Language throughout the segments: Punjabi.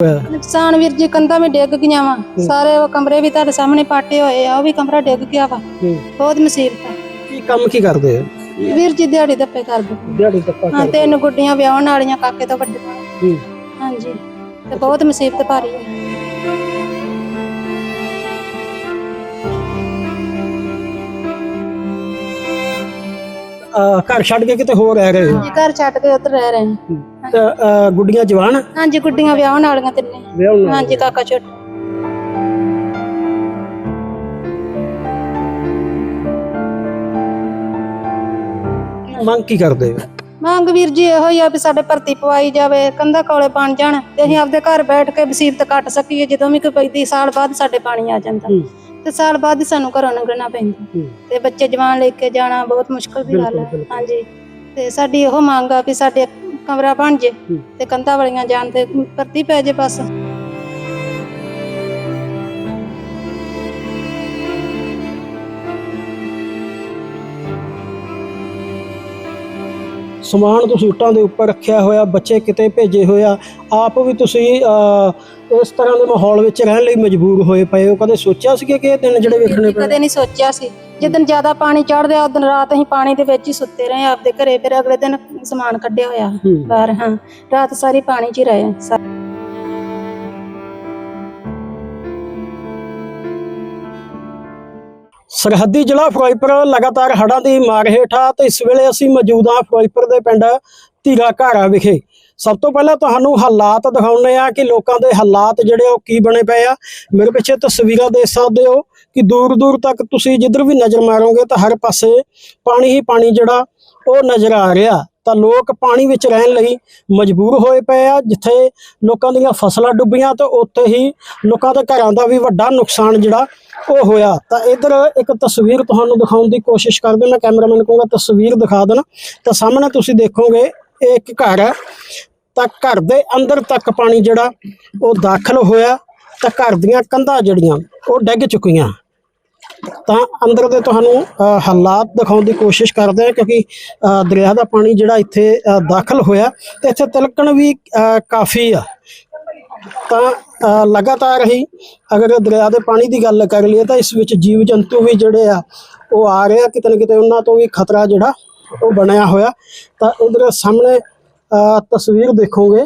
ਨੁਕਸਾਨ ਵੀਰ ਜੀ ਕੰਧਾਂ ਵੀ ਡਿੱਗ ਗਈਆਂ ਵਾ। ਸਾਰੇ ਉਹ ਕਮਰੇ ਵੀ ਤੁਹਾਡੇ ਸਾਹਮਣੇ ਪਾਟੇ ਹੋਏ ਆ ਉਹ ਵੀ ਕਮਰਾ ਡਿੱਗ ਗਿਆ ਵਾ। ਬਹੁਤ ਮੁਸੀਬਤ ਆ। ਕੀ ਕੰਮ ਕੀ ਕਰਦੇ ਹੋ ਵੀਰ ਜੀ ਦਿਹਾੜੀ ਦੱਪੇ ਕਰਦੇ। ਦਿਹਾੜੀ ਤੱਕਾ ਹਾਂ ਤਿੰਨ ਗੁੱਡੀਆਂ ਵਿਆਹਣ ਵਾਲੀਆਂ ਕਾਕੇ ਤੋਂ ਵੱਡੇ ਹਾਂਜੀ ਤੇ ਬਹੁਤ ਮੁਸੀਬਤ ਭਾਰੀ ਅਹ ਘਰ ਛੱਡ ਕੇ ਕਿਤੇ ਹੋਰ ਰਹਿ ਰਹੇ? ਹੋ ਜੀ ਘਰ ਛੱਡ ਕੇ ਉੱਧਰ ਰਹਿ ਰਹੇ ਹਾਂ। ਤੇ ਅਹ ਗੁੱਡੀਆਂ ਜਵਾਨ? ਹਾਂਜੀ ਗੁੱਡੀਆਂ ਵਿਆਹਣ ਵਾਲੀਆਂ ਤਿੰਨੇ। ਵਿਆਹ ਹਾਂਜੀ ਕਾਕਾ ਛੋਟਾ। ਮੰਗ ਕੀ ਕਰਦੇ ਹੋ? ਮੰਗ ਵੀਰ ਜੀ ਇਹੋ ਹੀ ਆ ਵੀ ਸਾਡੇ ਭਰਤੀ ਪਵਾਈ ਜਾਵੇ ਕੰਧਾ ਕੋਲੇ ਬਣ ਜਾਣ ਤੇ ਅਸੀਂ ਆਪਦੇ ਘਰ ਬੈਠ ਕੇ ਮੁਸੀਬਤ ਕੱਟ ਸਕੀਏ ਜਦੋਂ ਵੀ ਕੋਈ ਪੈਂਦੀ ਸਾਲ ਬਾਅਦ ਸਾਡੇ ਪਾਣੀ ਆ ਜਾਂਦਾ। ਹੂੰ। ਤੇ ਸਾਲ ਬਾਅਦ ਹੀ ਸਾਨੂੰ ਘਰੋਂ ਲੰਘਣਾ ਪੈਂਦਾ। ਹੂੰ। ਤੇ ਬੱਚੇ ਜਵਾਨ ਲੈ ਕੇ ਜਾਣਾ ਬਹੁਤ ਮੁਸ਼ਕਲ ਦੀ ਗੱਲ ਹੈ। ਹਾਂਜੀ। ਤੇ ਸਾਡੀ ਇਹੋ ਮੰਗ ਆ ਵੀ ਸਾਡੇ ਕਮਰਾ ਬਣ ਜੇ। ਤੇ ਕੰਧਾਂ ਵਾਲੀਆਂ ਜਾਣ ਤੇ ਭਰਤੀ ਪੈ ਜੇ ਬਸ ਸਮਾਨ ਤੁਸੀਂ ਉੱਟਾਂ ਦੇ ਉੱਪਰ ਰੱਖਿਆ ਹੋਇਆ ਬੱਚੇ ਕਿਤੇ ਭੇਜੇ ਹੋਇਆ ਆਪ ਵੀ ਤੁਸੀਂ ਇਸ ਤਰ੍ਹਾਂ ਦੇ ਮਾਹੌਲ ਵਿੱਚ ਰਹਿਣ ਲਈ ਮਜਬੂਰ ਹੋਏ ਪਏ ਹੋ। ਕਦੇ ਸੋਚਿਆ ਸੀ ਕਿ ਇਹ ਦਿਨ ਜਿਹੜੇ ਵੇਖਣੇ ਪੈਣੇ ਕਦੇ ਨਹੀਂ ਸੋਚਿਆ ਸੀ। ਜਿੱਦਨ ਜ਼ਿਆਦਾ ਪਾਣੀ ਚੜ੍ਹਦਿਆ ਉਦੋਂ ਰਾਤ ਅਸੀਂ ਪਾਣੀ ਦੇ ਵਿੱਚ ਹੀ ਸੁੱਤੇ ਰਹੇ ਆਪਦੇ ਘਰੇ। ਫਿਰ ਅਗਲੇ ਦਿਨ ਸਮਾਨ ਕੱਢਿਆ ਹੋਇਆ। ਬਾਹਰ ਹਾਂ। ਰਾਤ ਸਾਰੀ ਪਾਣੀ 'ਚ ਹੀ ਰਹੇ ਸਰਹੱਦੀ ਜ਼ਿਲ੍ਹਾ ਫਿਰੋਜ਼ਪੁਰ ਲਗਾਤਾਰ ਹੜ੍ਹਾਂ ਦੀ ਮਾਰ ਹੇਠ ਆ ਤੇ ਇਸ ਵੇਲੇ ਅਸੀਂ ਮੌਜੂਦ ਹਾਂ ਫਿਰੋਜ਼ਪੁਰ ਦੇ ਪਿੰਡ ਧੀਰਾ ਘਾਰਾ ਵਿਖੇ। ਸਭ ਤੋਂ ਪਹਿਲਾਂ ਤੁਹਾਨੂੰ ਹਾਲਾਤ ਦਿਖਾਉਂਦੇ ਆ ਕਿ ਲੋਕਾਂ ਦੇ ਹਾਲਾਤ ਜਿਹੜੇ ਆ ਉਹ ਕੀ ਬਣੇ ਪਏ ਆ। ਮੇਰੇ ਪਿੱਛੇ ਤਸਵੀਰਾਂ ਦੇਖ ਸਕਦੇ ਹੋ ਕਿ ਦੂਰ ਦੂਰ ਤੱਕ ਤੁਸੀਂ ਜਿੱਧਰ ਵੀ ਨਜ਼ਰ ਮਾਰੋਗੇ ਤਾਂ ਹਰ ਪਾਸੇ ਪਾਣੀ ਹੀ ਪਾਣੀ ਜਿਹੜਾ ਉਹ ਨਜ਼ਰ ਆ ਰਿਹਾ। ਤਾਂ ਲੋਕ ਪਾਣੀ ਵਿੱਚ ਰਹਿਣ ਲਈ ਮਜਬੂਰ ਹੋਏ ਪਏ ਆ, ਜਿੱਥੇ ਲੋਕਾਂ ਦੀਆਂ ਫਸਲਾਂ ਡੁੱਬੀਆਂ ਤਾਂ ਉੱਥੇ ਹੀ ਲੋਕਾਂ ਦੇ ਘਰਾਂ ਦਾ ਵੀ ਵੱਡਾ ਨੁਕਸਾਨ ਜਿਹੜਾ ਉਹ ਹੋਇਆ। ਤਾਂ ਇਧਰ ਇੱਕ ਤਸਵੀਰ ਤੁਹਾਨੂੰ ਦਿਖਾਉਣ ਦੀ ਕੋਸ਼ਿਸ਼ ਕਰਦੇ ਮੈਂ ਕੈਮਰਾਮੈਨ ਕਹੂੰਗਾ ਤਸਵੀਰ ਦਿਖਾ ਦੇਣਾ। ਤਾਂ ਸਾਹਮਣੇ ਤੁਸੀਂ ਦੇਖੋਗੇ, ਇਹ ਇੱਕ ਘਰ ਹੈ। ਤਾਂ ਘਰ ਦੇ ਅੰਦਰ ਤੱਕ ਪਾਣੀ ਜਿਹੜਾ ਉਹ ਦਾਖਲ ਹੋਇਆ। ਤਾਂ ਘਰ ਦੀਆਂ ਕੰਧਾਂ ਜਿਹੜੀਆਂ ਉਹ ਡਿੱਗ ਚੁੱਕੀਆਂ। ਤਾਂ ਅੰਦਰ ਦੇ ਤੁਹਾਨੂੰ ਹਾਲਾਤ ਦਿਖਾਉਣ ਦੀ ਕੋਸ਼ਿਸ਼ ਕਰਦੇ ਹਾਂ ਕਿਉਂਕਿ ਦਰਿਆ ਦਾ ਪਾਣੀ ਜਿਹੜਾ ਇੱਥੇ ਦਾਖਲ ਹੋਇਆ ਤੇ ਇੱਥੇ ਤਿਲਕਣ ਵੀ ਕਾਫੀ ਆ। ਤਾਂ ਲਗਾਤਾਰ ਹੀ ਅਗਰ ਦਰਿਆ ਦੇ ਪਾਣੀ ਦੀ ਗੱਲ ਕਰ ਲਈਏ ਤਾਂ ਇਸ ਵਿੱਚ ਜੀਵ ਜੰਤੂ ਵੀ ਜਿਹੜੇ ਆ, ਉਹ ਆ ਰਹੇ ਆ, ਕਿਤੇ ਨਾ ਕਿਤੇ ਉਹਨਾਂ ਤੋਂ ਵੀ ਖਤਰਾ ਜਿਹੜਾ, ਉਹ ਬਣਿਆ ਹੋਇਆ। ਤਾਂ ਇਧਰ ਸਾਹਮਣੇ ਤਸਵੀਰ ਦੇਖੋਗੇ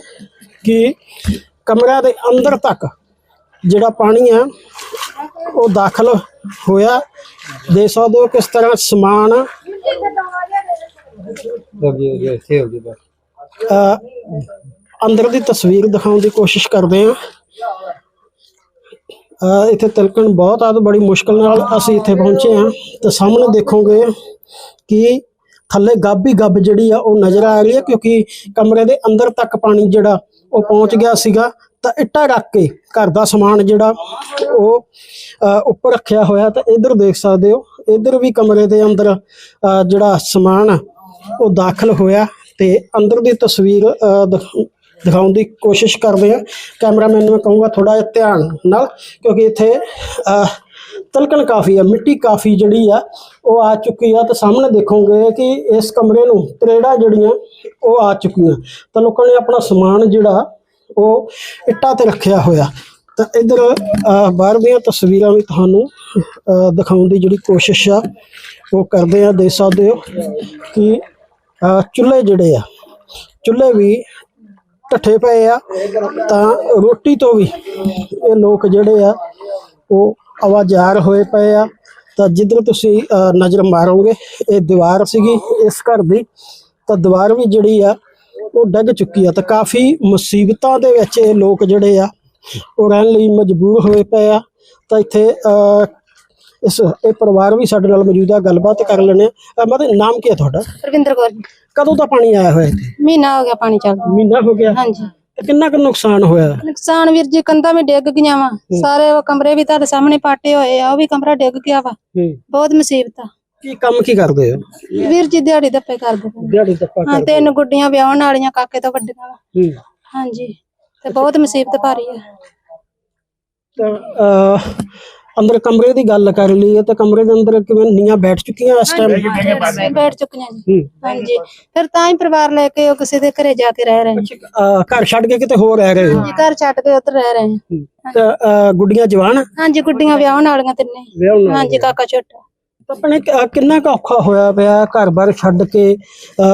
ਕਿ ਕਮਰਿਆਂ ਦੇ ਅੰਦਰ ਤੱਕ ਜਿਹੜਾ ਪਾਣੀ ਆ ਉਹ ਦਾਖਲ ਹੋਇਆ। ਦੇ ਸਕਦੇ ਹੋ ਕਿਸ ਤਰ੍ਹਾਂ ਸਮਾਨ ਅੰਦਰ ਦੀ ਤਸਵੀਰ ਦਿਖਾਉਣ ਦੀ ਕੋਸ਼ਿਸ਼ ਕਰਦੇ ਅ, ਇੱਥੇ ਤਿਲਕਣ ਬਹੁਤ ਆ ਤੇ ਬੜੀ ਮੁਸ਼ਕਲ ਨਾਲ ਅਸੀਂ ਇੱਥੇ ਪਹੁੰਚੇ ਹਾਂ ਤੇ ਸਾਹਮਣੇ ਦੇਖੋਗੇ ਕਿ ਥੱਲੇ ਗੱਬ ਹੀ ਗੱਬ ਜਿਹੜੀ ਆ ਉਹ ਨਜ਼ਰ ਆ ਰਹੀ ਹੈ ਕਿਉਂਕਿ ਕਮਰੇ ਦੇ ਅੰਦਰ ਤੱਕ ਪਾਣੀ ਜਿਹੜਾ ਉਹ ਪਹੁੰਚ ਗਿਆ ਸੀਗਾ। ਤਾਂ ਇੱਟਾਂ ਰੱਖ ਕੇ ਘਰ ਦਾ ਸਮਾਨ ਜਿਹੜਾ ਉਹ ਉੱਪਰ ਰੱਖਿਆ ਹੋਇਆ ਤਾਂ ਇੱਧਰ ਦੇਖ ਸਕਦੇ ਹੋ ਇੱਧਰ ਵੀ ਕਮਰੇ ਦੇ ਅੰਦਰ ਜਿਹੜਾ ਸਮਾਨ ਆ, ਉਹ ਦਾਖਲ ਹੋਇਆ ਤੇ ਅੰਦਰ ਦੀ ਤਸਵੀਰ ਅ, ਦਿਖਾਉਣ ਦੀ ਕੋਸ਼ਿਸ਼ ਕਰਦੇ ਆ ਕੈਮਰਾਮੈਨ ਨੂੰ ਕਹੂੰਗਾ ਥੋੜਾ ਜਿਹਾ ਧਿਆਨ ਨਾਲ ਕਿਉਂਕਿ ਇੱਥੇ ਤਲਕਣ ਕਾਫੀ ਆ ਮਿੱਟੀ ਕਾਫੀ ਜਿਹੜੀ ਆ ਉਹ ਆ ਚੁੱਕੀ ਆ। ਤੇ ਸਾਹਮਣੇ ਦੇਖੋਗੇ ਕਿ ਇਸ ਕਮਰੇ ਨੂੰ ਤਰੇੜਾ ਜਿਹੜੀਆਂ ਉਹ ਆ ਚੁੱਕੀਆਂ। ਤਾਂ ਲੋਕਾਂ ਨੇ ਆਪਣਾ ਸਮਾਨ ਜਿਹੜਾ ਉਹ ਇੱਟਾਂ ਤੇ ਰੱਖਿਆ ਹੋਇਆ। ਤਾਂ ਇਧਰ ਬਾਹਰਲੀਆਂ ਤਸਵੀਰਾਂ ਵੀ ਤੁਹਾਨੂੰ ਦਿਖਾਉਣ ਦੀ ਜਿਹੜੀ ਕੋਸ਼ਿਸ਼ ਆ, ਉਹ ਕਰਦੇ ਆ। ਦੇ ਸਕਦੇ ਹੋ ਕਿ ਚੁੱਲ੍ਹੇ ਜਿਹੜੇ ਆ, ਚੁੱਲ੍ਹੇ ਵੀ ਢੱਠੇ ਪਏ ਆ। ਤਾਂ ਰੋਟੀ ਤੋਂ ਵੀ ਇਹ ਲੋਕ ਜਿਹੜੇ ਆ, ਉਹ ਆਵਾਜ਼ਾਰ ਹੋਏ ਪਏ ਆ। ਤਾਂ ਜਿੱਧਰ ਤੁਸੀਂ ਨਜ਼ਰ ਮਾਰੋਗੇ, ਇਹ ਦੀਵਾਰ ਸੀਗੀ, ਇਸ ਘਰ ਦੀ। ਤਾਂ ਦੀਵਾਰ ਵੀ ਜਿਹੜੀ ਆ ਉਹ ਡਿੱਗ ਚੁੱਕੀ ਆ ਤਾਂ ਕਾਫੀ ਮੁਸੀਬਤਾਂ ਦੇ ਵਿੱਚ ਇਹ ਲੋਕ ਜਿਹੜੇ ਆ ਉਹ ਰਹਿਣ ਲਈ ਮਜਬੂਰ ਹੋਏ ਪਏ ਆ। ਤਾਂ ਇੱਥੇ ਇਸ ਇਹ ਪਰਿਵਾਰ ਵੀ ਸਾਡੇ ਨਾਲ ਮੌਜੂਦ ਆ ਗੱਲਬਾਤ ਕਰ ਲੈਣੇ ਆ। ਮਤਲਬ ਨਾਮ ਕੀ ਹੈ ਤੁਹਾਡਾ? ਰਵਿੰਦਰ ਕੌਰ। ਕਦੋਂ ਦਾ ਪਾਣੀ ਆਇਆ ਹੋਇਆ ਇੱਥੇ? ਮਹੀਨਾ ਹੋ ਗਿਆ ਪਾਣੀ ਚੱਲਦਾ। ਮਹੀਨਾ ਹੋ ਗਿਆ? ਹਾਂਜੀ। ਤੇ ਕਿੰਨਾ ਕੁ ਨੁਕਸਾਨ ਹੋਇਆ? ਨੁਕਸਾਨ ਵੀਰ ਜੀ ਕੰਧਾਂ ਵੀ ਡਿੱਗ ਗਈਆਂ ਵਾ। ਸਾਰੇ ਕਮਰੇ ਵੀ ਤੁਹਾਡੇ ਸਾਹਮਣੇ ਪਾਟੇ ਹੋਏ ਆ ਉਹ ਵੀ ਕਮਰਾ ਡਿੱਗ ਗਿਆ ਵਾ। ਬਹੁਤ ਮੁਸੀਬਤ। ਆ ਕੀ ਕੰਮ ਕੀ ਕਰਦੇ ਹੋ? ਵੀਰ ਜੀ ਦਿਹਾੜੀ ਦੱਪੇ ਕਰਦੇ ਨੇ। ਦਿਹਾੜੀ ਤੱਪਾ ਹਾਂ ਤਿੰਨ ਗੁੱਡੀਆਂ ਵਿਆਹਣ ਵਾਲੀਆਂ ਕਾਕੇ ਤੋਂ ਵੱਡੀਆਂ ਵਾ। ਹੂੰ। ਹਾਂਜੀ ਤੇ ਬਹੁਤ ਮੁਸੀਬਤ ਭਾਰੀ ਆ। ਤਾਂ ਅਹ, ਅੰਦਰ ਕਮਰੇ ਦੀ ਗੱਲ ਕਰ ਲਈਏ ਤਾਂ ਕਮਰੇ ਦੇ ਅੰਦਰ ਕਿਵੇਂ ਨੀਆਂ ਬੈਠ ਚੁੱਕੀਆਂ ਇਸ ਟਾਈਮ ਅਸੀਂ ਬੈਠ ਚੁੱਕੀਆਂ ਜੀ। ਹੂੰ। ਹਾਂਜੀ ਫਿਰ ਤਾਂ ਹੀ ਪਰਿਵਾਰ ਲੈ ਕੇ ਉਹ ਕਿਸੇ ਦੇ ਘਰੇ ਜਾ ਕੇ ਰਹਿ ਰਹੇ ਨੇ। ਅਹ ਘਰ ਛੱਡ ਕੇ ਕਿਤੇ ਹੋਰ ਰਹਿ ਰਹੇ ਹੋ? ਜੀ ਘਰ ਛੱਡ ਕੇ ਉੱਧਰ ਰਹਿ ਰਹੇ ਨੇ। ਤਾਂ ਅਹ ਗੁੱਡੀਆਂ ਜਵਾਨ? ਹਾਂਜੀ ਗੁੱਡੀਆਂ ਵਿਆਹਣ ਵਾਲੀਆਂ ਤਿੰਨੇ। ਵਿਆਹੁਣ ਵਾਲੀਆਂ। ਹਾਂਜੀ ਕਾਕਾ ਛੋਟਾ। ਆਪਣੇ ਕ- ਕਿੰਨਾ ਕੁ ਔਖਾ ਹੋਇਆ ਪਿਆ ਘਰ-ਬਾਰ ਛੱਡ ਕੇ?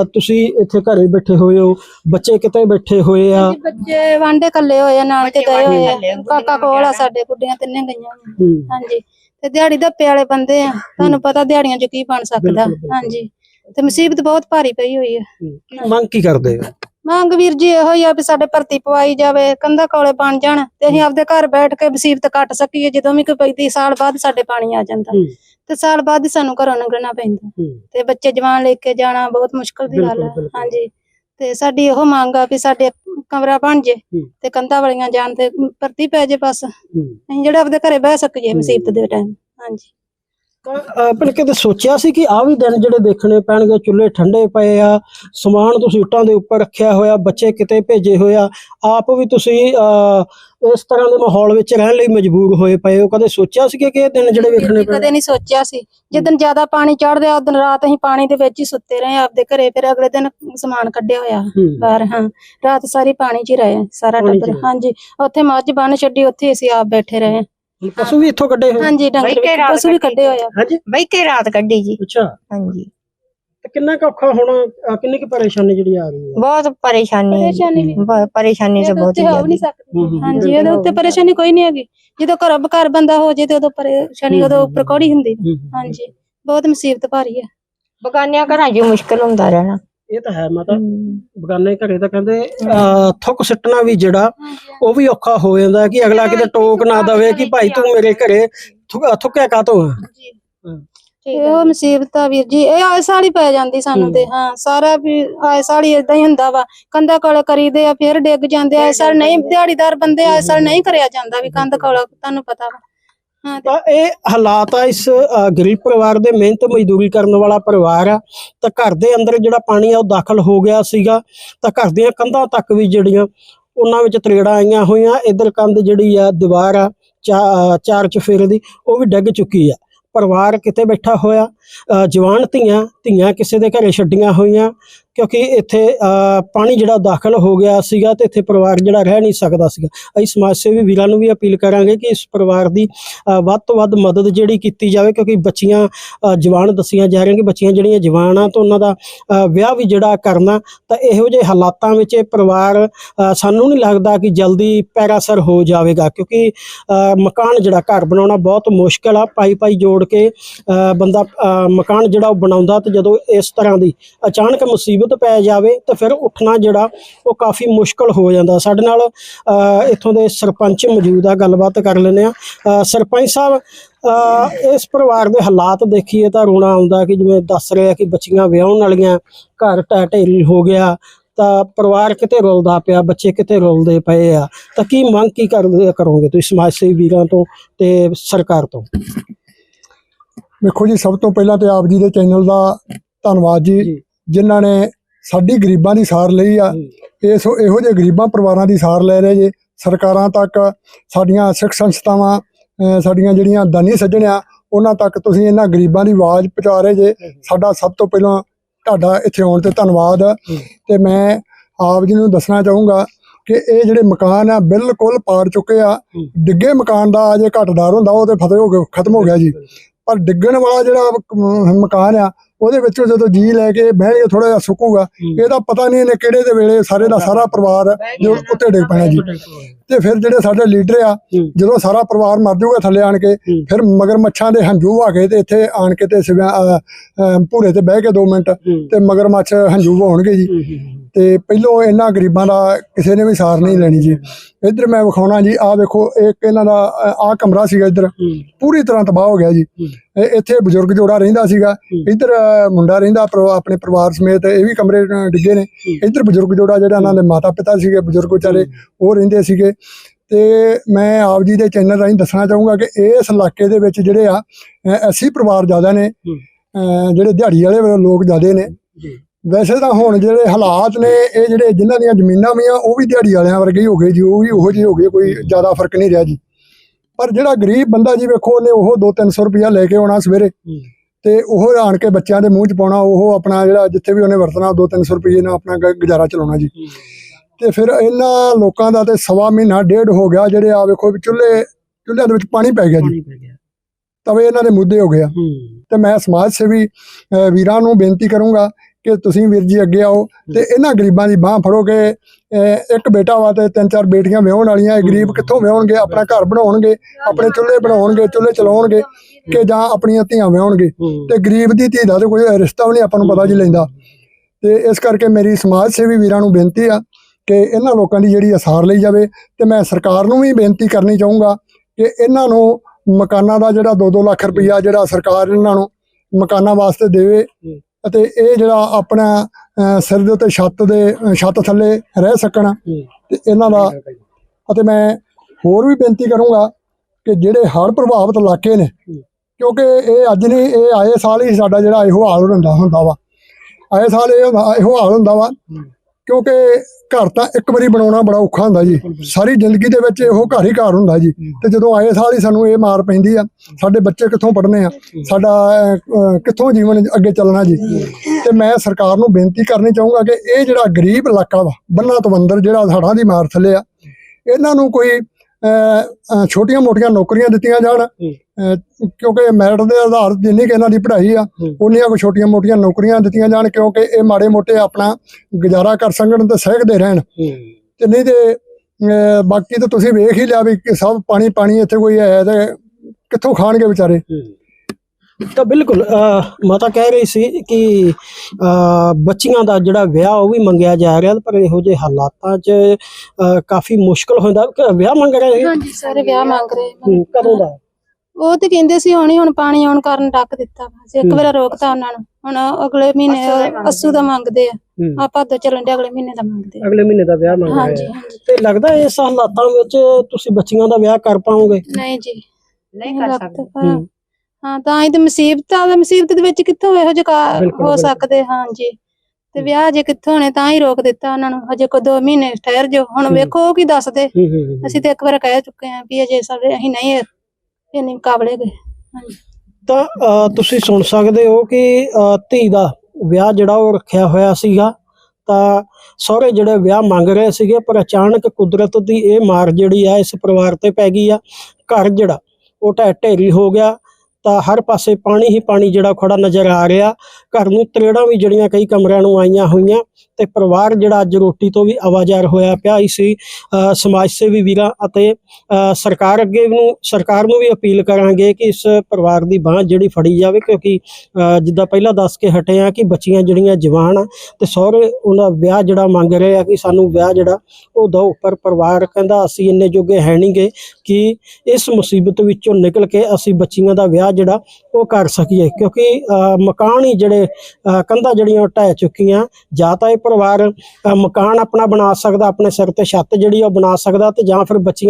ਤੁਸੀਂ ਇੱਥੇ ਘਰੇ ਬੈਠੇ ਹੋਏ ਹੋ ਬੱਚੇ ਕਿਤੇ ਬੈਠੇ ਹੋਏ ਆ? ਜੀ ਬੱਚੇ ਵਾਂਡੇ ਕੱਲੇ ਹੋਏ ਆ ਨਾਨਕੇ ਗਏ ਹੋਏ ਆ। ਕਾਕਾ ਕੋਲ ਆ ਸਾਡੇ ਗੁੱਡੀਆਂ ਤਿੰਨੇ ਗਈਆਂ। ਹੂੰ। ਹਾਂਜੀ ਤੇ ਦਿਹਾੜੀ ਦੱਪੇ ਵਾਲੇ ਬੰਦੇ ਆ। ਤੁਹਾਨੂੰ ਪਤਾ ਦਿਹਾੜੀਆਂ 'ਚ ਕੀ ਬਣ ਸਕਦਾ। ਹਾਂਜੀ ਤੇ ਮੁਸੀਬਤ ਬਹੁਤ ਭਾਰੀ ਪਈ ਹੋਈ ਹੈ। ਕੀ ਮੰਗ ਕੀ ਕਰਦੇ ਹੋ ਮੰਗ ਵੀਰ ਜੀ ਇਹੋ ਹੀ ਆ ਵੀ ਸਾਡੇ ਭਰਤੀ ਪਵਾਈ ਜਾਵੇ ਕੰਧਾ ਕੋਲੇ ਬਣ ਜਾਣ ਤੇ ਅਸੀਂ ਆਪਦੇ ਘਰ ਬੈਠ ਕੇ ਮੁਸੀਬਤ ਕੱਟ ਸਕੀਏ ਜਦੋਂ ਵੀ ਕੋਈ ਪੈਂਦੀ ਸਾਲ ਬਾਅਦ ਸਾਡੇ ਪਾਣੀ ਆ ਜਾਂਦਾ। ਤੇ ਸਾਲ ਬਾਅਦ ਹੀ ਸਾਨੂੰ ਘਰੋਂ ਨਿਕਲਣਾ ਪੈਂਦਾ। ਤੇ ਬੱਚੇ ਜਵਾਨ ਲੈ ਕੇ ਜਾਣਾ ਬਹੁਤ ਮੁਸ਼ਕਲ ਦੀ ਗੱਲ ਹੈ। ਹਾਂਜੀ ਤੇ ਸਾਡੀ ਇਹੋ ਮੰਗ ਆ ਵੀ ਸਾਡੇ ਕਮਰਾ ਬਣ ਜੇ। ਤੇ ਕੰਧਾਂ ਵਾਲੀਆਂ ਜਾਣ ਤੇ ਭਰਤੀ ਪੈ ਜੇ ਬਸ। ਅਸੀਂ ਜਿਹੜੇ ਆਪਦੇ ਘਰੇ ਬਹਿ ਸਕੀਏ ਮੁਸੀਬਤ ਦੇ ਟਾਈਮ ਹਾਂਜੀ ਤਾਂ ਆਪਣੇ ਕਿਤੇ ਸੋਚਿਆ ਸੀ ਕਿ ਆ ਵੀ ਦਿਨ ਜਿਹੜੇ ਦੇਖਣੇ ਪੈਣਗੇ ਚੁੱਲ੍ਹੇ ਠੰਡੇ ਪਏ ਆ ਸਮਾਨ ਤੁਸੀਂ ਇੱਟਾਂ ਦੇ ਉੱਪਰ ਰੱਖਿਆ ਹੋਇਆ ਬੱਚੇ ਕਿਤੇ ਭੇਜੇ ਹੋਏ ਆ ਆਪ ਵੀ ਤੁਸੀਂ ਇਸ ਤਰ੍ਹਾਂ ਦੇ ਮਾਹੌਲ ਵਿੱਚ ਰਹਿਣ ਲਈ ਮਜਬੂਰ ਹੋਏ ਪਏ ਹੋ। ਕਦੇ ਸੋਚਿਆ ਸੀ ਕਿ ਇਹ ਦਿਨ ਜਿਹੜੇ ਵੇਖਣੇ ਪੈਣੇ ਕਦੇ ਨਹੀਂ ਸੋਚਿਆ ਸੀ। ਜਿੱਦਨ ਜ਼ਿਆਦਾ ਪਾਣੀ ਚੜ੍ਹਦਿਆ ਉਦੋਂ ਰਾਤ ਅਸੀਂ ਪਾਣੀ ਦੇ ਵਿੱਚ ਹੀ ਸੁੱਤੇ ਰਹੇ ਆਪਦੇ ਘਰੇ ਫਿਰ ਅਗਲੇ ਦਿਨ ਸਮਾਨ ਕੱਢਿਆ ਹੋਇਆ। ਬਾਹਰ ਹਾਂ। ਰਾਤ ਸਾਰੀ ਪਾਣੀ 'ਚ ਹੀ ਰਹੇ ਸਾਰਾ ਟੱਬਰ। ਹਾਂਜੀ। ਉੱਥੇ ਮੱਝ ਬੰਨ ਛੱਡੀ ਉੱਥੇ ਅਸੀਂ ਆਪ ਬੈਠੇ ਰਹੇ। ਪਸ਼ੂ ਵੀ ਇੱਥੋਂ ਕੱਢੇ ਹੋਏ? ਹਾਂਜੀ ਡੰਗਰ ਬਈ ਵੀ ਪਸ਼ੂ ਵੀ ਕੱਢੀ ਕੱਢੇ ਹੋਇਆ ਹਾਂਜੀ। ਬਈ ਕੇ ਰਾਤ ਕੱਢੀ ਜੀ ਅੱਛਾ। ਹਾਂਜੀ। ਤੇ ਕਿੰਨਾ ਕੁ ਔਖਾ ਹੋਣਾ ਕਿੰਨੀ ਕੁ ਪਰੇਸ਼ਾਨੀ ਜਿਹੜੀ ਆ ਰਹੀ ਹੈ? ਬਹੁਤ ਪਰੇਸ਼ਾਨੀ। ਪਰੇਸ਼ਾਨੀ ਪਰੇਸ਼ਾਨੀ ਤਾਂ ਬਹੁਤ ਹੂੰ, ਹਾਂਜੀ ਇਹਦੇ ਉੱਤੇ ਪਰੇਸ਼ਾਨੀ ਕੋਈ ਨਹੀਂ ਹੈਗੀ। ਜਦੋਂ ਘਰ ਘਰ ਬੰਦਾ ਹੋ ਜੇ ਤੇ ਉਦੋਂ ਪਰੇਸ਼ਾਨੀ ਉਦੋਂ ਉੱਪਰ ਕੋੜੀ ਹੁੰਦੀ। ਹਾਂਜੀ। ਬਹੁਤ ਮੁਸੀਬਤ ਭਾਰੀ ਹੈ ਬਗਾਨਿਆਂ ਘਰਾਂ 'ਚ ਮੁਸ਼ਕਲ ਹੁੰਦਾ ਰਹਿਣਾ। ਇਹ ਤਾਂ ਹੈ ਮਾਤਾ। ਬਗਾਨੇ ਘਰੇ ਤਾਂ ਕਹਿੰਦੇ ਥੁੱਕ ਸੁੱਟਣਾ ਵੀ ਜਿਹੜਾ ਉਹ ਵੀ ਔਖਾ ਹੋ ਜਾਂਦਾ ਕਿ ਅਗਲਾ ਕਿਤੇ ਟੋਕ ਨਾ ਦਵੇ ਕਿ ਭਾਈ ਤੂੰ ਮੇਰੇ ਘਰੇ ਥੁੱਕ- ਥੁੱਕਿਆ ਕਾਤੋਂ ਆ ਇਹੋ ਮੁਸੀਬਤ ਵੀਰ ਜੀ ਇਹ ਆਏ ਸਾਲ ਪੈ ਜਾਂਦੀ ਸਾਨੂੰ ਤੇ ਹਾਂ। ਸਾਰਾ ਵੀ ਆਏ ਸਾਲ ਹੀ ਇਦਾਂ ਹੀ ਹੁੰਦਾ ਵਾ। ਕੰਧਾ ਕੋਲ ਕਰੀਦੇ ਆ ਫਿਰ ਡਿੱਗ ਜਾਂਦੇ ਆ ਸਾਲ ਨਹੀਂ ਦਿਹਾੜੀਦਾਰ ਬੰਦੇ ਆਏ ਸਾਲ ਨਹੀਂ ਕਰਿਆ ਜਾਂਦਾ ਵੀ ਕੰਧ ਕੋਲ ਤੁਹਾਨੂੰ ਪਤਾ ਵਾ। ਤਾਂ ਇਹ ਹਾਲਾਤ ਆ ਇਸ ਗਰੀਬ ਪਰਿਵਾਰ ਦੇ ਮਿਹਨਤ ਮਜ਼ਦੂਰੀ ਕਰਨ ਵਾਲਾ ਪਰਿਵਾਰ ਆ। ਤਾਂ ਘਰ ਦੇ ਅੰਦਰ ਜਿਹੜਾ ਪਾਣੀ ਆ ਉਹ ਦਾਖਲ ਹੋ ਗਿਆ ਸੀਗਾ। ਤਾਂ ਘਰ ਦੀਆਂ ਕੰਧਾਂ ਤੱਕ ਵੀ ਜਿਹੜੀਆਂ ਉਹਨਾਂ ਵਿੱਚ ਤਰੇੜਾਂ ਆਈਆਂ ਹੋਈਆਂ। ਇਧਰ ਕੰਧ ਜਿਹੜੀ ਆ ਦੀਵਾਰ ਆ ਚਾਰ ਚਫੇਰੇ ਦੀ ਉਹ ਵੀ ਡਿੱਗ ਚੁੱਕੀ ਆ। ਪਰਿਵਾਰ ਕਿਤੇ ਬੈਠਾ ਹੋਇਆ? ਅਹ, ਜਵਾਨ ਧੀਆਂ ਧੀਆਂ ਕਿਸੇ ਦੇ ਘਰੇ ਛੱਡੀਆਂ ਹੋਈਆਂ। ਕਿਉਂਕਿ ਇੱਥੇ ਪਾਣੀ ਜਿਹੜਾ ਦਾਖਲ ਹੋ ਗਿਆ ਸੀਗਾ ਤੇ ਇੱਥੇ ਪਰਿਵਾਰ ਜਿਹੜਾ ਰਹਿ ਨਹੀਂ ਸਕਦਾ ਸੀਗਾ। ਅਸੀਂ ਸਮਾਜ ਸੇਵੀ ਵੀਰਾਂ ਨੂੰ ਵੀ ਅਪੀਲ ਕਰਾਂਗੇ ਕਿ ਇਸ ਪਰਿਵਾਰ ਦੀ ਵੱਧ ਤੋਂ ਵੱਧ ਮਦਦ ਜਿਹੜੀ ਕੀਤੀ ਜਾਵੇ ਕਿਉਂਕਿ ਬੱਚੀਆਂ ਜਵਾਨ ਦੱਸੀਆਂ ਜਾ ਰਹੀਆਂ ਕਿ ਬੱਚੀਆਂ ਜਿਹੜੀਆਂ ਜਵਾਨ ਆ ਤਾਂ ਉਹਨਾਂ ਦਾ ਵਿਆਹ ਵੀ ਜਿਹੜਾ ਕਰਨਾ, ਤਾਂ ਇਹੋ ਜਿਹੇ ਹਾਲਾਤਾਂ ਵਿੱਚ ਇਹ ਪਰਿਵਾਰ ਸਾਨੂੰ ਨਹੀਂ ਲੱਗਦਾ ਕਿ ਜਲਦੀ ਪੈਰਾਸਰ ਹੋ ਜਾਵੇਗਾ ਕਿਉਂਕਿ ਮਕਾਨ ਜਿਹੜਾ ਘਰ ਬਣਾਉਣਾ ਬਹੁਤ ਮੁਸ਼ਕਲ ਆ। ਪਾਈ ਪਾਈ ਜੋੜ ਕੇ ਬੰਦਾ ਮਕਾਨ ਜਿਹੜਾ ਉਹ ਬਣਾਉਂਦਾ ਤੇ ਜਦੋਂ ਇਸ ਤਰ੍ਹਾਂ ਦੀ ਅਚਾਨਕ ਮੁਸੀਬਤ ਪੈ ਜਾਵੇ ਤਾਂ ਫਿਰ ਉੱਠਣਾ ਜਿਹੜਾ ਉਹ ਕਾਫੀ ਮੁਸ਼ਕਲ ਹੋ ਜਾਂਦਾ। ਸਾਡੇ ਨਾਲ ਇੱਥੋਂ ਦੇ ਸਰਪੰਚ ਮੌਜੂਦ ਆ ਗੱਲਬਾਤ ਕਰ ਲੈਂਦੇ ਆ। ਸਰਪੰਚ ਸਾਹਿਬ ਇਸ ਪਰਿਵਾਰ ਦੇ ਹਾਲਾਤ ਦੇਖੀਏ ਤਾਂ ਰੋਣਾ ਆਉਂਦਾ ਕਿ ਜਿਵੇਂ ਦੱਸ ਰਹੇ ਕਿ ਬੱਚੀਆਂ ਵਿਆਹਣ ਵਾਲੀਆਂ ਘਰ ਢੇਰੀ ਹੋ ਗਿਆ ਤਾਂ ਪਰਿਵਾਰ ਕਿਤੇ ਰੁਲਦਾ ਪਿਆ ਬੱਚੇ ਕਿਤੇ ਰੁਲਦੇ ਪਏ ਆ। ਤਾਂ ਕੀ ਮੰਗ ਕੀ ਕਰਦੇ ਕਰੋਗੇ ਤੁਸੀਂ ਸਮਾਜ ਸੇਵੀ ਵੀਰਾਂ ਤੋਂ ਤੇ ਸਰਕਾਰ ਤੋਂ? ਵੇਖੋ ਜੀ ਸਭ ਤੋਂ ਪਹਿਲਾਂ ਤੇ ਆਪ ਜੀ ਦੇ ਚੈਨਲ ਦਾ ਧੰਨਵਾਦ ਜੀ। ਜਿਨ੍ਹਾਂ ਨੇ ਸਾਡੀ ਗਰੀਬਾਂ ਦੀ ਸਾਰ ਲਈ ਆ। ਇਸ ਇਹੋ ਜਿਹੇ ਗਰੀਬਾਂ ਪਰਿਵਾਰਾਂ ਦੀ ਸਾਰ ਲੈ ਰਹੇ ਜੇ। ਸਰਕਾਰਾਂ ਤੱਕ ਸਾਡੀਆਂ ਸਿੱਖ ਸੰਸਥਾਵਾਂ ਸਾਡੀਆਂ ਜਿਹੜੀਆਂ ਦਾਨੀ ਸੱਜਣਿਆ ਉਹਨਾਂ ਤੱਕ ਤੁਸੀਂ ਇਹਨਾਂ ਗਰੀਬਾਂ ਦੀ ਆਵਾਜ਼ ਪਹੁੰਚਾ ਰਹੇ ਜੇ। ਸਾਡਾ ਸਭ ਤੋਂ ਪਹਿਲਾਂ ਤੁਹਾਡਾ ਇੱਥੇ ਆਉਣ ਤੇ ਧੰਨਵਾਦ। ਤੇ ਮੈਂ ਆਪ ਜੀ ਨੂੰ ਦੱਸਣਾ ਚਾਹੂੰਗਾ ਕਿ ਇਹ ਜਿਹੜੇ ਮਕਾਨ ਆ ਬਿਲਕੁਲ ਪਾੜ ਚੁੱਕੇ ਆ। ਡਿੱਗੇ ਮਕਾਨ ਦਾ ਅਜੇ ਘੱਟ ਡਰ ਹੁੰਦਾ ਉਹ ਤੇ ਫਤਿਹ ਹੋ ਗਿਆ ਖਤਮ ਹੋ ਗਿਆ ਜੀ। ਪਰ ਡਿੱਗਣ ਵਾਲਾ ਜਿਹੜਾ ਮ- ਮਕਾਨ ਆ ਉਹਦੇ ਵਿੱਚੋਂ ਜਦੋਂ ਜੀ ਲੈ ਕੇ ਬਹਿਣਗੇ ਥੋੜਾ ਜਿਹਾ ਸੁੱਕੂਗਾ ਇਹਦਾ ਪਤਾ ਨਹੀਂ ਇਹਨੇ ਕਿਹੜੇ ਦੇ ਵੇਲੇ ਸਾਰੇ ਦਾ ਸਾਰਾ ਪਰਿਵਾਰ ਜੋ ਉੱਤੇ ਡਿੱਗ ਪੈਣਾ ਜੀ। ਤੇ ਫਿਰ ਜਿਹੜੇ ਸਾਡੇ ਲੀਡਰ ਆ ਹੂੰ। ਜਦੋਂ ਸਾਰਾ ਪਰਿਵਾਰ ਮਰ ਜਾਊਗਾ ਥੱਲੇ ਆਣ ਕੇ। ਫਿਰ ਮਗਰ ਮੱਛਾਂ ਦੇ ਹੰਝੂ ਆ ਗਏ ਤੇ ਇੱਥੇ ਆਣ ਕੇ ਤੇ ਸਿਵਿਆਂ ਅਹ, ਅਹ, ਭੂਰੇ ਤੇ ਬਹਿ ਕੇ 2 ਮਿੰਟ ਤੇ ਮਗਰ ਮੱਛ ਹੰਝੂ ਹੋਣਗੇ ਜੀ। ਤੇ ਪਹਿਲੋਂ ਇਹਨਾਂ ਗਰੀਬਾਂ ਦਾ ਕਿਸੇ ਨੇ ਵੀ ਸਾਰ ਨਹੀਂ ਲੈਣੀ ਜੀ। ਇੱਧਰ ਮੈਂ ਵਿਖਾਉਣਾ ਜੀ ਆਹ ਵੇਖੋ ਇੱਕ ਇਹਨਾਂ ਦਾ ਆਹ ਕਮਰਾ ਸੀਗਾ ਇੱਧਰ। ਪੂਰੀ ਤਰ੍ਹਾਂ ਤਬਾਹ ਹੋ ਗਿਆ ਜੀ। ਇੱਥੇ ਬਜ਼ੁਰਗ ਜੋੜਾ ਰਹਿੰਦਾ ਸੀਗਾ। ਇੱਧਰ ਮੁੰਡਾ ਰਹਿੰਦਾ ਆਪਣੇ ਪਰਿਵਾਰ ਸਮੇਤ ਇਹ ਵੀ ਕਮਰੇ ਡਿੱਗੇ ਨੇ। ਇੱਧਰ ਬਜ਼ੁਰਗ ਜੋੜਾ ਜਿਹੜਾ ਇਹਨਾਂ ਦੇ ਮਾਤਾ ਪਿਤਾ ਸੀਗੇ ਬਜ਼ੁਰਗ ਵਿਚਾਰੇ ਉਹ ਰਹਿੰਦੇ ਸੀਗੇ। ਤੇ ਮੈਂ ਆਪ ਜੀ ਦੇ ਚੈਨਲ ਰਾਹੀਂ ਦੱਸਣਾ ਚਾਹੂੰਗਾ ਕਿ ਇਸ ਇਲਾਕੇ ਦੇ ਵਿੱਚ ਜਿਹੜੇ ਆ 80 ਪਰਿਵਾਰ ਜ਼ਿਆਦਾ ਨੇ। ਜਿਹੜੇ ਦਿਹਾੜੀ ਵਾਲੇ ਲੋਕ ਜ਼ਿਆਦੇ ਨੇ। ਵੈਸੇ ਤਾਂ ਹੁਣ ਜਿਹੜੇ ਹਾਲਾਤ ਨੇ ਇਹ ਜਿਹੜੇ ਜਿਨ੍ਹਾਂ ਦੀਆਂ ਜ਼ਮੀਨਾਂ ਵੀ ਆ ਉਹ ਵੀ ਦਿਹਾੜੀ ਵਾਲਿਆਂ ਵਰਗੇ ਹੀ ਹੋ ਗਏ ਜੀ ਉਹ ਵੀ ਉਹੋ ਜਿਹੇ ਹੋ ਗਏ ਕੋਈ ਜ਼ਿਆਦਾ ਫ਼ਰਕ ਨਹੀਂ ਰਿਹਾ ਜੀ। ਪਰ ਜਿਹੜਾ ਗਰੀਬ ਬੰਦਾ ਜੀ ਵੇਖੋ ਉਹਨੇ ਉਹ 2-300 ਰੁਪਇਆ ਲੈ ਕੇ ਆਉਣਾ ਸਵੇਰੇ ਤੇ ਉਹ ਆਣ ਕੇ ਬੱਚਿਆਂ ਦੇ ਮੂੰਹ 'ਚ ਪਾਉਣਾ ਉਹ ਆਪਣਾ ਜਿਹੜਾ ਜਿੱਥੇ ਵੀ ਉਹਨੇ ਵਰਤਣਾ 2-300 ਰੁਪਏ ਨਾਲ ਆਪਣਾ ਗੁਜ਼ਾਰਾ ਚਲਾਉਣਾ ਜੀ। ਤੇ ਫਿਰ ਇਹਨਾਂ ਲੋਕਾਂ ਦਾ ਤੇ ਸਵਾ ਮਹੀਨਾ ਡੇਢ ਹੋ ਗਿਆ ਜਿਹੜੇ ਆ ਵੇਖੋ ਵੀ ਚੁੱਲ੍ਹੇ ਚੁੱਲ੍ਹਿਆਂ ਦੇ ਵਿੱਚ ਪਾਣੀ ਪੈ ਗਿਆ ਜੀ। ਤਵੇ ਇਹਨਾਂ ਦੇ ਮੁੱਦੇ ਹੋ ਗਿਆ ਤੇ ਮੈਂ ਸਮਾਜ ਸੇਵੀ ਵੀਰਾਂ ਨੂੰ ਬੇਨਤੀ ਕਰੂੰਗਾ ਕਿ ਤੁਸੀਂ ਵੀਰ ਜੀ ਅੱਗੇ ਆਓ ਤੇ ਇਹਨਾਂ ਗਰੀਬਾਂ ਦੀ ਬਾਹ ਫੜੋ ਕਿ ਇੱਕ ਬੇਟਾ ਵਾ ਤੇ ਤਿੰਨ ਚਾਰ ਬੇਟੀਆਂ ਵਿਆਹਣ ਵਾਲੀਆਂ ਇਹ ਗਰੀਬ ਕਿੱਥੋਂ ਵਿਆਹਣਗੇ? ਆਪਣਾ ਘਰ ਬਣਾਉਣਗੇ ਆਪਣੇ ਚੁੱਲ੍ਹੇ ਬਣਾਉਣਗੇ ਚੁੱਲ੍ਹੇ ਚਲਾਉਣਗੇ ਕਿ ਜਾਂ ਆਪਣੀਆਂ ਧੀਆਂ ਵਿਆਹਣਗੇ। ਤੇ ਗਰੀਬ ਦੀ ਧੀ ਦਾ ਤੇ ਕੋਈ ਰਿਸ਼ਤਾ ਵੀ ਨਹੀਂ ਆਪਾਂ ਨੂੰ ਪਤਾ ਜੀ ਲੈਂਦਾ। ਤੇ ਇਸ ਕਰਕੇ ਮੇਰੀ ਸਮਾਜ ਸੇਵੀ ਵੀਰਾਂ ਨੂੰ ਬੇਨਤੀ ਆ ਕਿ ਇਹਨਾਂ ਲੋਕਾਂ ਦੀ ਜਿਹੜੀ ਅਸਾਰ ਲਈ ਜਾਵੇ ਤੇ ਮੈਂ ਸਰਕਾਰ ਨੂੰ ਵੀ ਬੇਨਤੀ ਕਰਨੀ ਚਾਹੂੰਗਾ ਕਿ ਇਹਨਾਂ ਨੂੰ ਮਕਾਨਾਂ ਦਾ ਜਿਹੜਾ 2-2 ਲੱਖ ਰੁਪਈਆ ਜਿਹੜਾ ਸਰਕਾਰ ਇਹਨਾਂ ਨੂੰ ਮਕਾਨਾਂ ਵਾਸਤੇ ਦੇਵੇ ਅਤੇ ਇਹ ਜਿਹੜਾ ਆਪਣਾ ਸਿਰ ਦੇ ਉੱਤੇ ਛੱਤ ਦੇ ਛੱਤ ਥੱਲੇ ਰਹਿ ਸਕਣ ਤੇ ਇਹਨਾਂ ਦਾ ਅਤੇ ਮੈਂ ਹੋਰ ਵੀ ਬੇਨਤੀ ਕਰੂੰਗਾ ਕਿ ਜਿਹੜੇ ਹੜ੍ਹ ਪ੍ਰਭਾਵਿਤ ਇਲਾਕੇ ਨੇ ਕਿਉਂਕਿ ਇਹ ਅੱਜ ਨਹੀਂ ਇਹ ਆਏ ਸਾਲ ਹੀ ਸਾਡਾ ਜਿਹੜਾ ਇਹੋ ਹਾਲ ਹੁੰਦਾ ਹੁੰਦਾ ਵਾ। ਆਏ ਸਾਲ ਇਹ ਇਹੋ ਹਾਲ ਹੁੰਦਾ ਵਾ ਕਿਉਂਕਿ ਘਰ ਤਾਂ ਇੱਕ ਵਾਰੀ ਬਣਾਉਣਾ ਬੜਾ ਔਖਾ ਹੁੰਦਾ ਜੀ। ਸਾਰੀ ਜ਼ਿੰਦਗੀ ਦੇ ਵਿੱਚ ਇਹੋ ਘਰ ਹੀ ਘਰ ਹੁੰਦਾ ਜੀ। ਤੇ ਜਦੋਂ ਆਏ ਸਾਲ ਹੀ ਸਾਨੂੰ ਇਹ ਮਾਰ ਪੈਂਦੀ ਆ। ਸਾਡੇ ਬੱਚੇ ਕਿੱਥੋਂ ਪੜ੍ਹਨੇ ਆ? ਸਾਡਾ ਕਿੱਥੋਂ ਜੀਵਨ ਅੱਗੇ ਚੱਲਣਾ ਜੀ? ਤੇ ਮੈਂ ਸਰਕਾਰ ਨੂੰ ਬੇਨਤੀ ਕਰਨੀ ਚਾਹੂੰਗਾ ਕਿ ਇਹ ਜਿਹੜਾ ਗਰੀਬ ਇਲਾਕਾ ਵਾ ਬੰਨਾ ਤੋਂ ਅੰਦਰ ਜਿਹੜਾ ਹੜ੍ਹਾਂ ਦੀ ਮਾਰ ਥੱਲੇ ਆ ਇਹਨਾਂ ਨੂੰ ਕੋਈ ਛੋਟੀਆਂ ਮੋਟੀਆਂ ਨੌਕਰੀਆਂ ਦਿੱਤੀਆਂ ਜਾਣ। ਕਿਉਂਕਿ ਮੈਰਿਟ ਦੇ ਆਧਾਰ ਤੇ ਜਿੰਨੀ ਕਿ ਇਹਨਾਂ ਦੀ ਪੜ੍ਹਾਈ ਆ ਉਨੀਆਂ ਕੋ ਛੋਟੀਆਂ ਮੋਟੀਆਂ ਨੌਕਰੀਆਂ ਦਿੱਤੀਆਂ ਜਾਣ ਕਿਉਂਕਿ ਇਹ ਮਾੜੇ ਮੋਟੇ ਆਪਣਾ ਗੁਜ਼ਾਰਾ ਕਰ ਸਕਣ ਤੇ ਸਹਿਕਦੇ ਰਹਿਣ। ਤੇ ਨਹੀਂ ਤੇ ਬਾਕੀ ਤਾਂ ਤੁਸੀਂ ਵੇਖ ਹੀ ਲਿਆ ਵੀ ਸਭ ਪਾਣੀ ਪਾਣੀ ਇੱਥੇ ਕੋਈ ਹੈ ਤੇ ਕਿੱਥੋਂ ਖਾਣਗੇ ਵਿਚਾਰੇ? ਤਾਂ ਬਿਲਕੁਲ ਮਾਤਾ ਕਹਿ ਰਹੀ ਸੀ ਕਿ ਬੱਚੀਆਂ ਦਾ ਜਿਹੜਾ ਵਿਆਹ ਉਹ ਵੀ ਮੰਗਿਆ ਜਾ ਰਿਹਾ ਪਰ ਇਹੋ ਜਿਹੇ ਹਾਲਾਤਾਂ 'ਚ ਕਾਫੀ ਮੁਸ਼ਕਲ ਹੁੰਦਾ। ਵਿਆਹ ਮੰਗ ਰਹੇ ਹਾਂਜੀ ਸਾਰੇ ਵਿਆਹ ਮੰਗ ਰਹੇ ਹੂੰ, ਕਦੋਂ ਦਾ? ਉਹ ਤੇ ਕਹਿੰਦੇ ਸੀ ਹੁਣੀ ਹੁਣ ਪਾਣੀ ਆਉਣ ਕਾਰਨ ਡੱਕ ਦਿੱਤਾ। ਅਸੀਂ ਇੱਕ ਵਾਰ ਰੋਕਤਾ ਉਹਨਾਂ ਨੂੰ। ਹੁਣ ਅਗਲੇ ਮਹੀਨੇ ਅਸੂ ਦਾ ਮੰਗਦੇ ਆ। ਹੂੰ। ਆਪਾਂ ਤਾਂ ਚੱਲਣ ਦੇ ਅਗਲੇ ਮਹੀਨੇ ਦਾ ਮੰਗਦੇ ਆ। ਅਗਲੇ ਮਹੀਨੇ ਦਾ ਵਿਆਹ ਮੰਗ ਹਾਂਜੀ ਰਹੇ ਆ ਤੇ ਲੱਗਦਾ ਇਸ ਹਾਲਾਤਾਂ ਵਿੱਚ ਤੁਸੀਂ ਬੱਚੀਆਂ ਦਾ ਵਿਆਹ ਕਰ ਪਾਓਗੇ? ਨਹੀਂ ਜੀ। ਨਹੀਂ ਕਰ ਸਕਦੇ। ਹਾਂ। ਤਾਂ ਹੀ ਤੇ ਮੁਸੀਬਤ ਆ। ਮੁਸੀਬਤ ਦੇ ਵਿੱਚ ਕਿੱਥੋਂ ਇਹੋ ਜਿਹਾ ਹੋ। ਸਕਦੇ ਹਾਂਜੀ। ਤੇ ਵਿਆਹ ਜੇ ਕਿੱਥੋਂ ਹੋਣੇ ਤਾਂ ਹੀ ਰੋਕ ਦਿੱਤਾ ਉਹਨਾਂ ਨੂੰ। ਹਜੇ ਕੋ 2 ਮਹੀਨੇ ਠਹਿਰ ਜੋ ਹੁਣ ਹੂੰ। ਵੇਖੋ ਉਹ ਕੀ ਦੱਸਦੇ। ਹੂੰ ਹੂੰ ਹੂੰ। ਅਸੀਂ ਤੇ ਇੱਕ ਵਾਰ ਕਹਿ ਚੁੱਕੇ ਆਂ ਵੀ ਅਜੇ ਸਾਡੇ ਅਸੀਂ ਨਹੀਂ ਇੰਨੇ ਮੁਕਾਬਲੇ ਗਏ। ਹਾਂਜੀ। ਤਾਂ ਅਹ, ਤੁਸੀਂ ਸੁਣ ਸਕਦੇ ਹੋ ਕਿ ਅਹ, ਧੀ ਦਾ ਵਿਆਹ ਜਿਹੜਾ ਉਹ ਰੱਖਿਆ ਹੋਇਆ ਸੀਗਾ ਤਾਂ ਸਹੁਰੇ ਜਿਹੜੇ ਵਿਆਹ ਮੰਗ ਰਹੇ ਸੀਗੇ ਪਰ ਅਚਾਨਕ ਕੁਦਰਤ ਦੀ ਇਹ ਮਾਰ ਜਿਹੜੀ ਆ ਇਸ ਪਰਿਵਾਰ ਤੇ ਪੈ ਗਈ ਆ। ਘਰ ਜਿਹੜਾ ਉਹ ਢਹਿ ਢੇਰੀ ਹੋ ਗਿਆ। ਤਾਂ ਹਰ ਪਾਸੇ ਪਾਣੀ ਹੀ ਪਾਣੀ ਜਿਹੜਾ ਖੜਾ ਨਜ਼ਰ ਆ ਰਿਹਾ। ਘਰ ਨੂੰ ਤਰੇੜਾਂ ਵੀ ਜਿਹੜੀਆਂ ਕਈ ਕਮਰਿਆਂ ਨੂੰ ਆਈਆਂ ਹੋਈਆਂ ਤੇ ਪਰਿਵਾਰ ਜਿਹੜਾ ਅੱਜ ਰੋਟੀ ਤੋਂ ਵੀ ਆਵਾਜ਼ਾਰ ਹੋਇਆ ਪਿਆ ਹੀ ਸਮਾਜ ਸੇਵੀ ਵੀਰਾਂ ਅਤੇ ਸਰਕਾਰ ਅੱਗੇ ਨੂੰ ਸਰਕਾਰ ਨੂੰ ਵੀ ਅਪੀਲ ਕਰਾਂਗੇ ਕਿ ਇਸ ਪਰਿਵਾਰ ਦੀ ਬਾਹ ਜਿਹੜੀ ਫੜੀ ਜਾਵੇ ਕਿਉਂਕਿ ਅਹ, ਜਿੱਦਾਂ ਪਹਿਲਾਂ ਦੱਸ ਕੇ ਹਟੇ ਆ ਕਿ ਬੱਚੀਆਂ ਜਿਹੜੀਆਂ ਜਵਾਨ ਆ ਤੇ ਸਹੁਰੇ ਉਹਨਾਂ ਵਿਆਹ ਜਿਹੜਾ ਮੰਗ ਰਹੇ ਆ ਕਿ ਸਾਨੂੰ ਵਿਆਹ ਜਿਹੜਾ ਉਹ ਦਿਓ ਪਰ ਪਰਿਵਾਰ ਕਹਿੰਦਾ ਅਸੀਂ ਇੰਨੇ ਜੋਗੇ ਹੈ ਨਹੀਂਗੇ ਕਿ ਇਸ ਮੁਸੀਬਤ ਵਿੱਚੋਂ ਨਿਕਲ ਕੇ ਅਸੀਂ ਬੱਚੀਆਂ ਦਾ ਵਿਆਹ ਜਿਹੜਾ ਉਹ ਕਰ ਸਕੀਏ। ਕਿਉਂਕਿ ਅਹ, ਮਕਾਨ ਹੀ ਜਿਹੜੇ ਅਹ, ਕੰਧਾਂ ਜਿਹੜੀਆਂ ਉਹ ਢਹਿ ਚੁੱਕੀਆਂ। ਜਾਂ ਤਾਂ ਇਹ ਪਰਿਵਾਰ ਮਕਾਨ ਆਪਣਾ ਬਣਾ ਸਕਦਾ ਆਪਣੇ ਸਿਰ ਤੇ ਛੱਤ ਜਿਹੜੀ ਉਹ ਬਣਾ ਸਕਦਾ ਤੇ ਜਾਂ ਫਿਰ ਬੱਚੀਆਂ